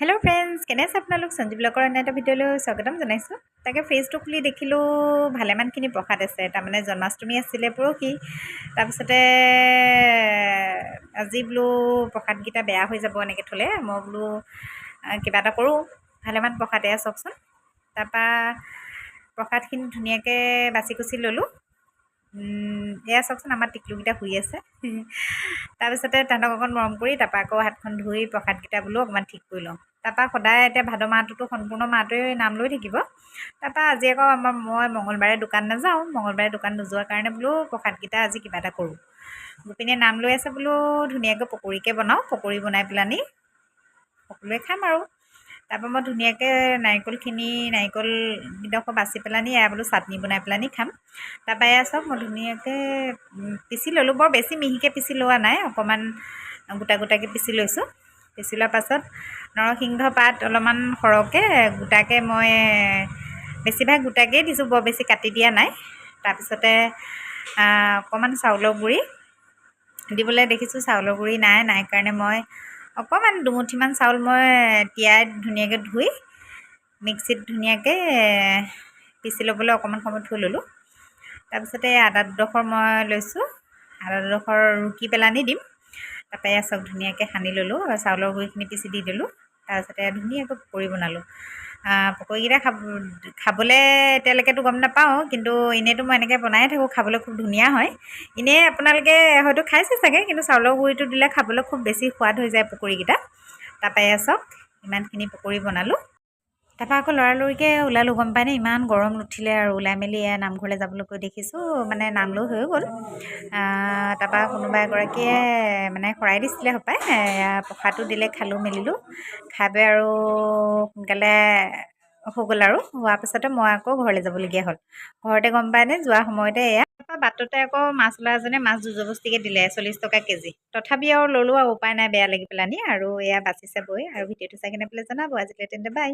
Hello friends কেনে আছে আপোনালোক? সঞ্জীৱ ব্লগৰ অন্য এটা ভিডিঅ'লৈ স্বাগতম জনাইছোঁ। তাকে ফেচটো খুলি দেখিলোঁ ভালেমানখিনি প্ৰসাদ আছে। তাৰমানে জন্মাষ্টমী আছিলে পৰহি। তাৰপিছতে আজি বোলো প্ৰসাদকেইটা বেয়া হৈ যাব এনেকৈ থ'লে। মই বোলো কিবা এটা কৰোঁ। ভালেমান প্ৰসাদ এয়া চাওকচোন। তাৰপৰা প্ৰসাদখিনি ধুনীয়াকৈ বাছি কুচি ল'লোঁ। এয়া চাওকচোন আমাৰ টিকলুকেইটা শুই আছে। তাৰপিছতে তাহাঁতক অকণ মৰম কৰি তাৰপৰা আকৌ হাতখন ধুই প্ৰসাদকেইটা বোলো অকণমান ঠিক কৰি লওঁ। তাৰপৰা সদায় এতিয়া ভাদ মাহটোতো সম্পূৰ্ণ মাহটোৱে নাম লৈ থাকিব। তাৰপৰা আজি আকৌ আমাৰ মই মঙলবাৰে দোকান নাযাওঁ মঙলবাৰে দোকান নোযোৱাৰ কাৰণে বোলো প্ৰসাদকেইটা আজি কিবা এটা কৰোঁ। গোপিনীয়ে নাম লৈ আছে বোলো ধুনীয়াকৈ পকৰীকে বনাওঁ পকৰী বনাই পেলানি সকলোৱে খাম আৰু। তাৰপৰা মই ধুনীয়াকৈ নাৰিকলখিনি নাৰিকলকেইডোখৰ বাচি পেলানি এয়া বোলো চাটনি বনাই পেলানি খাম। তাৰপৰা এয়া চাওক মই ধুনীয়াকৈ পিচি ল'লোঁ। বৰ বেছি মিহিকৈ পিচি লোৱা নাই অকণমান গোটা গোটাকৈ পিচি লৈছোঁ। পিচি লোৱাৰ পাছত নৰসিংহ পাত অলপমান সৰহকৈ গোটাকৈ মই বেছিভাগ গোটাকেই দিছোঁ বৰ বেছি কাটি দিয়া নাই। তাৰপিছতে অকণমান চাউলৰ গুড়ি। দিবলৈ দেখিছোঁ চাউলৰ গুড়ি নাই নাই কাৰণে মই অকণমান দুমুঠিমান চাউল মই তিয়াই ধুনীয়াকৈ ধুই মিক্সিত ধুনীয়াকৈ পিচি ল'বলৈ অকণমান সময় থৈ ল'লোঁ। তাৰপিছতে আদা দুডোখৰ মই লৈছোঁ। আদা দুডোখৰ ৰুকি পেলানি দিম। তাৰপৰা এয়া চব ধুনীয়াকৈ সানি ল'লোঁ চাউলৰ গুড়িখিনি পিচি দি দিলোঁ। তাৰপিছতে ধুনীয়াকৈ পকৰী বনালোঁ। পকৰীকেইটা খাব খাবলৈ এতিয়ালৈকেতো গম নাপাওঁ কিন্তু এনেইতো মই এনেকৈ বনায়ে থাকোঁ খাবলৈ খুব ধুনীয়া হয়। এনেই আপোনালোকে হয়তো খাইছে চাগে কিন্তু চাউলৰ গুড়িটো দিলে খাবলৈ খুব বেছি সোৱাদ হৈ যায় পকৰীকেইটা তাৰপৰা এয়া চাওক ইমানখিনি পকৰী বনালোঁ। তাৰপৰা আকৌ লৰালৰিকৈ ওলালোঁ গম পায়নে ইমান গৰম নুঠিলে আৰু ওলাই মেলি এয়া নামঘৰলৈ যাবলৈ কৈ দেখিছোঁ মানে নাম লৈ হৈ গ'ল। তাৰপৰা কোনোবা এগৰাকীয়ে মানে শৰাই দিছিলে এয়া প্ৰসাদটো দিলে খালোঁ মেলিলোঁ। খাই বৈ আৰু সোনকালে হৈ গ'ল আৰু হোৱাৰ পিছতে মই আকৌ ঘৰলৈ যাবলগীয়া হ'ল। ঘৰতে গম পায়নে যোৱা সময়তে এয়া তাৰপৰা বাটতে আকৌ মাছ ওলা এজনে মাছ জুজবস্তিকৈ দিলে চল্লিছ টকা কেজি। তথাপি আৰু ল'লোঁ আৰু উপায় নাই বেয়া লাগি পেলানি আৰু এয়া বাচিছে বৈ আৰু ভিডিঅ'টো চাই কেনে পেলাই জনাব আজিলৈ তেন্তে বাই।